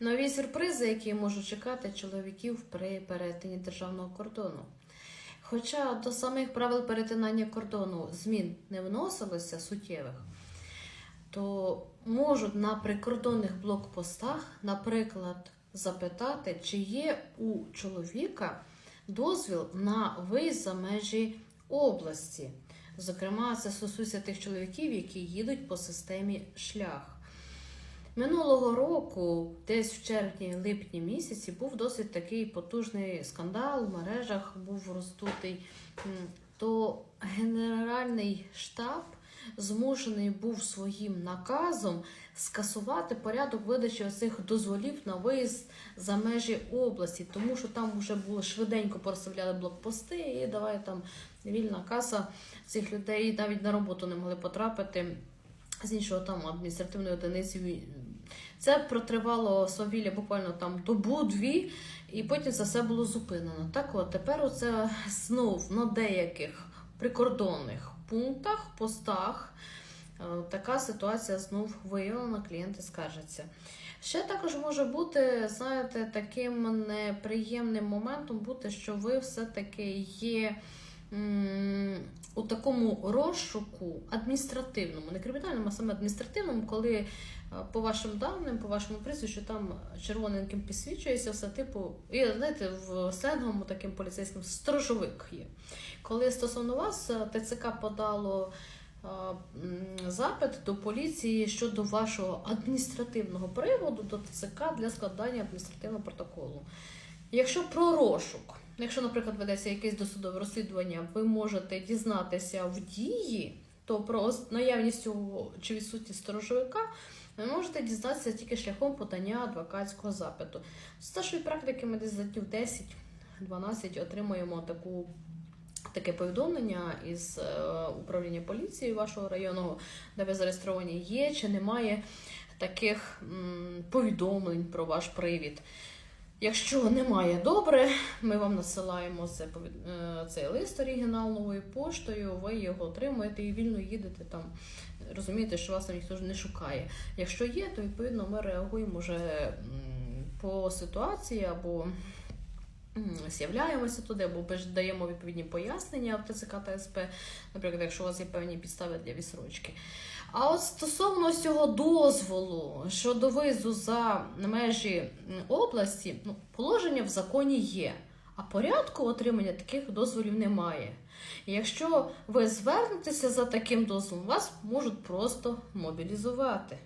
Нові сюрпризи, які можуть чекати чоловіків при перетині державного кордону. Хоча до самих правил перетинання кордону змін не вносилося суттєвих, то можуть на прикордонних блокпостах, наприклад, запитати, чи є у чоловіка дозвіл на виїзд за межі області. Зокрема, це стосується тих чоловіків, які їдуть по системі шлях. Минулого року, десь в червні-липні місяці, був досить такий потужний скандал в мережах, був роздутий. То Генеральний штаб змушений був своїм наказом скасувати порядок видачі оцих дозволів на виїзд за межі області, тому що там вже було швиденько порозставляли блокпости, і давай там вільна каса цих людей навіть на роботу не могли потрапити з іншого там адміністративної одиниці. Це протривало свавілля буквально там добу-дві, і потім це все було зупинено. Так от тепер оце знов на деяких прикордонних пунктах, постах. е, Така ситуація знов виявлена, клієнти скаржаться. Ще також може бути, знаєте, таким неприємним моментом бути, що ви все-таки є у такому розшуку адміністративному, не кримінальному, а саме адміністративному, коли е, по вашим даним, по вашому прізвищу, там червоненьким підсвічується все типу, і знаєте, в сленговому таким поліцейським сторожовик є. Коли стосовно вас е, ТЦК подало е, запит до поліції щодо вашого адміністративного приводу до ТЦК для складання адміністративного протоколу. Якщо про розшук, якщо, наприклад, ведеться якесь досудове розслідування, ви можете дізнатися в дії, то про наявність цього чи відсутність сторожовика ви можете дізнатися тільки шляхом подання адвокатського запиту. З нашої практики ми десь за днів 10-12 отримуємо таку. Таке повідомлення із е, управління поліції вашого районного, де ви зареєстровані, є чи немає таких повідомлень про ваш привід. Якщо немає добре, ми вам насилаємо це, е, цей лист оригінал новою поштою, ви його отримуєте і вільно їдете там. Розумієте, що вас там ніхто не шукає. Якщо є, то відповідно ми реагуємо вже по ситуації або з'являємося туди, або даємо відповідні пояснення в ТЦК та СП, наприклад, якщо у вас є певні підстави для відсрочки. А от стосовно цього дозволу щодо виїзду за межі області, ну, положення в законі є, а порядку отримання таких дозволів немає. І якщо ви звернетеся за таким дозволом, вас можуть просто мобілізувати.